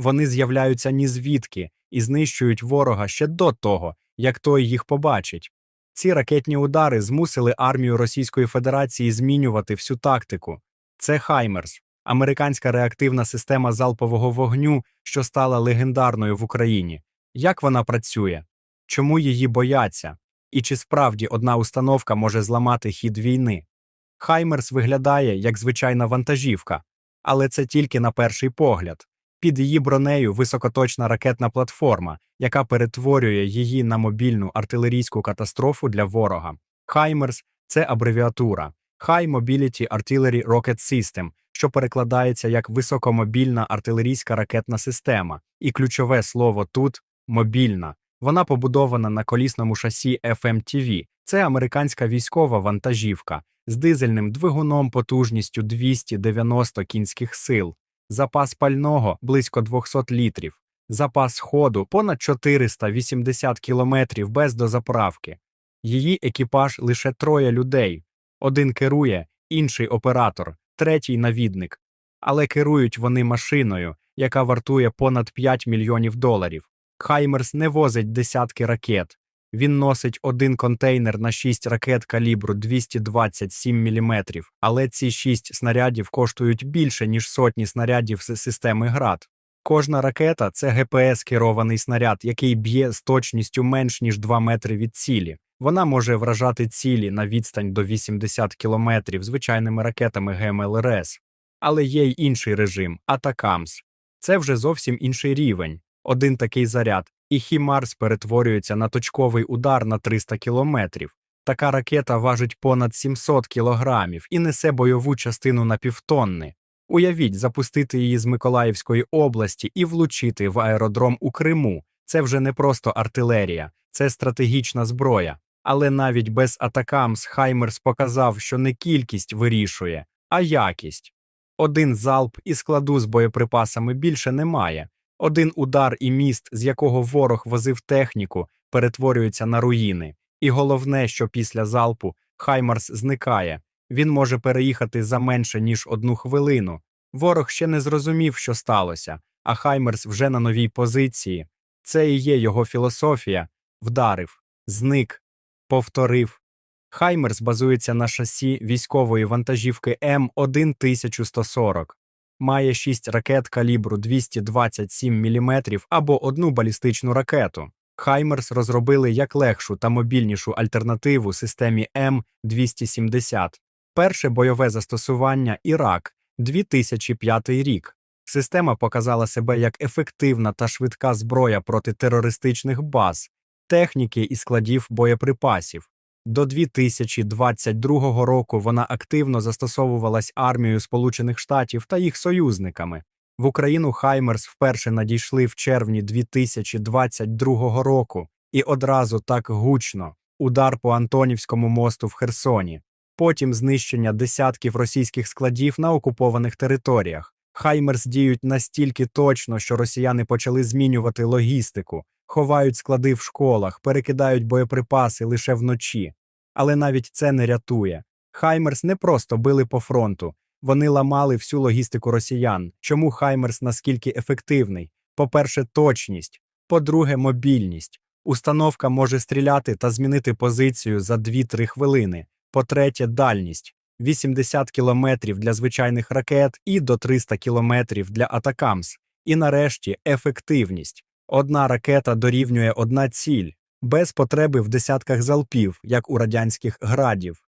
Вони з'являються ні звідки і знищують ворога ще до того, як той їх побачить. Ці ракетні удари змусили армію Російської Федерації змінювати всю тактику. Це Хаймерс, американська реактивна система залпового вогню, що стала легендарною в Україні. Як вона працює? Чому її бояться? І чи справді одна установка може зламати хід війни? Хаймерс виглядає як звичайна вантажівка, але це тільки на перший погляд. Під її бронею високоточна ракетна платформа, яка перетворює її на мобільну артилерійську катастрофу для ворога. Хаймерс це абревіатура High Mobility Artillery Rocket System, що перекладається як високомобільна артилерійська ракетна система, і ключове слово тут мобільна. Вона побудована на колісному шасі FMTV. Це американська військова вантажівка з дизельним двигуном потужністю 290 кінських сил, запас пального близько 200 літрів, запас ходу понад 480 кілометрів без дозаправки. Її екіпаж лише троє людей. Один керує, інший оператор, третій навідник. Але керують вони машиною, яка вартує понад 5 мільйонів доларів. Хаймерс не возить десятки ракет. Він носить один контейнер на 6 ракет калібру 227 мм, але ці 6 снарядів коштують більше, ніж сотні снарядів з системи ГРАД. Кожна ракета це ГПС-керований снаряд, який б'є з точністю менш ніж 2 метри від цілі. Вона може вражати цілі на відстань до 80 кілометрів звичайними ракетами ГМЛРС. Але є й інший режим Атакамс. Це вже зовсім інший рівень. Один такий заряд, і Хімарс перетворюється на точковий удар на 300 кілометрів. Така ракета важить понад 700 кілограмів і несе бойову частину на півтонни. Уявіть, запустити її з Миколаївської області і влучити в аеродром у Криму. Це вже не просто артилерія, це стратегічна зброя. Але навіть без атакамс Хаймерс показав, що не кількість вирішує, а якість. Один залп і складу з боєприпасами більше немає. Один удар і міст, з якого ворог возив техніку, перетворюється на руїни. І головне, що після залпу Хаймарс зникає. Він може переїхати за менше ніж одну хвилину. Ворог ще не зрозумів, що сталося, а Хаймерс вже на новій позиції. Це і є його філософія вдарив, зник, повторив. Хаймерс базується на шасі військової вантажівки М1140 має 6 ракет калібру 227 мм або одну балістичну ракету. Хаймерс розробили як легшу та мобільнішу альтернативу системі М270. Перше бойове застосування Ірак 2005 рік. Система показала себе як ефективна та швидка зброя проти терористичних баз, техніки і складів боєприпасів. До 2022 року вона активно застосовувалась армією Сполучених Штатів та їх союзниками. В Україну Хаймерс вперше надійшли в червні 2022 року і одразу так гучно удар по Антонівському мосту в Херсоні, потім знищення десятків російських складів на окупованих територіях. Хаймерс діють настільки точно, що росіяни почали змінювати логістику, ховають склади в школах, перекидають боєприпаси лише вночі. Але навіть це не рятує. Хаймерс не просто били по фронту, вони ламали всю логістику росіян. Чому Хаймерс наскільки ефективний? По-перше, точність, по-друге, мобільність. Установка може стріляти та змінити позицію за 2-3 хвилини. По-третє, дальність 80 кілометрів для звичайних ракет і до 300 кілометрів для атакамс. І нарешті ефективність. Одна ракета дорівнює одна ціль, без потреби в десятках залпів, як у радянських градів.